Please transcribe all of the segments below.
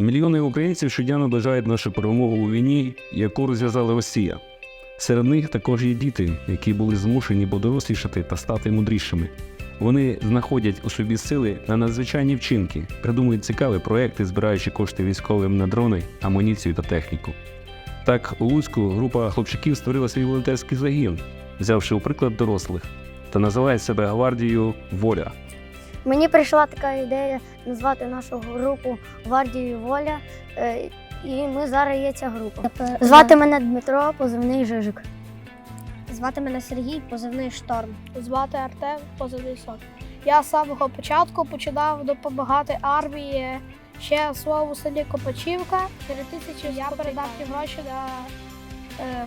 Мільйони українців щодня наближають нашу перемогу у війні, яку розв'язала Росія. Серед них також є діти, які були змушені подорослішати та стати мудрішими. Вони знаходять у собі сили на надзвичайні вчинки, придумують цікаві проекти, збираючи кошти військовим на дрони, амуніцію та техніку. Так, у Луцьку група хлопчаків створила свій волонтерський загін, взявши у приклад дорослих, та називає себе гвардією Воля. Мені прийшла така ідея назвати нашу групу Гвардією Воля. е, І ми зараз є ця група. Звати мене Дмитро, позивний Жижик. Звати мене Сергій, позивний шторм. Звати Артем позивний сон. Я з самого початку починав допомагати армії ще в своєму селі Копачівка. Через тисячу я передав ті гроші на, е, е,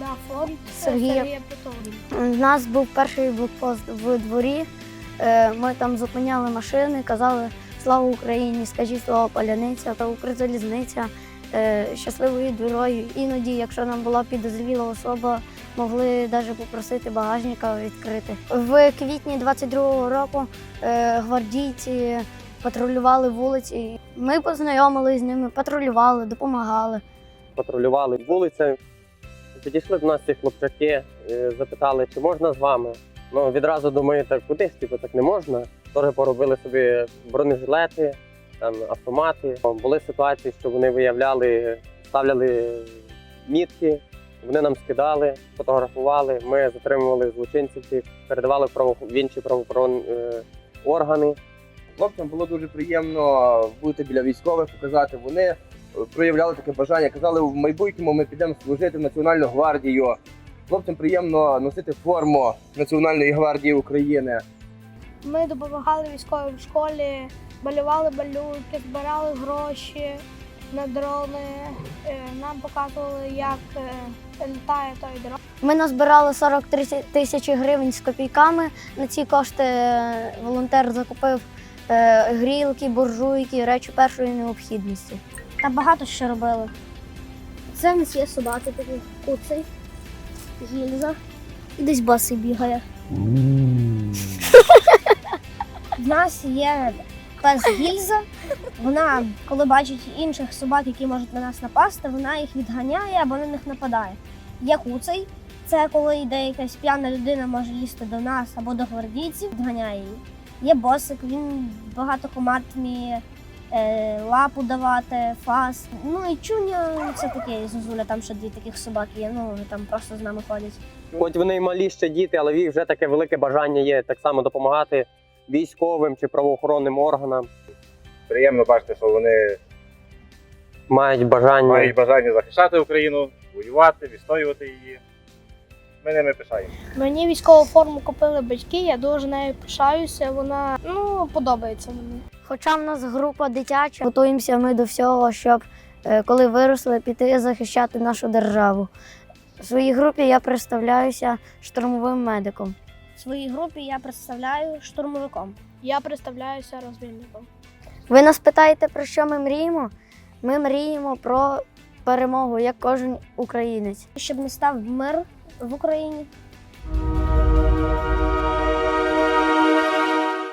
на фонд Сергія. Сергія Петровні. У нас був перший блокпост в дворі. Е, Ми там зупиняли машини, казали Слава Україні, скажіть слово паляниця та Укрзалізниця. е, Щасливою дорогою. Іноді, якщо нам була підозріла особа, могли навіть попросити багажника відкрити. В квітні 22-го року е, гвардійці патрулювали вулиці. Ми познайомилися з ними, патрулювали, допомагали. патрулювали вулицями. Підійшли до нас ці хлопчаки, е, запитали, чи можна з вами. Ну, відразу думаєте, куди ж типу, так не можна. Теж поробили собі бронежилети, там, автомати. Були ситуації, що вони виявляли, ставляли мітки, вони нам скидали, фотографували. Ми затримували злочинців, передавали в, інші правоохоронні е, органи. Хлопцям було дуже приємно бути біля військових, показати. Вони проявляли таке бажання. Казали, в майбутньому ми підемо служити в Національну гвардію. Хлопцям приємно носити форму Національної гвардії України. Ми допомагали військовим в школі, малювали малюнки, збирали гроші на дрони. Е, Нам показували, як е, літає той дрон. Ми назбирали 43 тисячі гривень з копійками. На ці кошти е, волонтер закупив грілки, буржуйки, речі першої необхідності. Та багато що робили. Це в нас є собаки такі куций, гільза. І десь баси бігає. В нас є пес гільза. Вона, коли бачить інших собак, які можуть на нас напасти, вона їх відганяє або на них нападає. Є куций. Це коли йде якась п'яна людина, може лізти до нас або до гвардійців, відганяє її. Є босик, він багато команд вміє лапу давати, фас. Ну і чуня це таке, і зозуля, там ще дві таких собаки є, ну вони там просто з нами ходять. Хоч вони й малі ще діти, але в їх вже таке велике бажання є так само допомагати військовим чи правоохоронним органам. Приємно бачити, що вони Мають бажання. мають бажання захищати Україну, воювати, відстоювати її. Ми ними пишаємо. Мені військову форму купили батьки, я дуже нею пишаюся. Вона ну подобається мені. Хоча в нас група дитяча, готуємося ми до всього, щоб е, коли виросли, піти захищати нашу державу. В своїй групі я представляюся штурмовим медиком. В своїй групі я представляю штурмовиком. Я представляюся розвідником. Ви нас питаєте, про що ми мріємо? Ми мріємо про перемогу, як кожен українець. Щоб не став мир в Україні,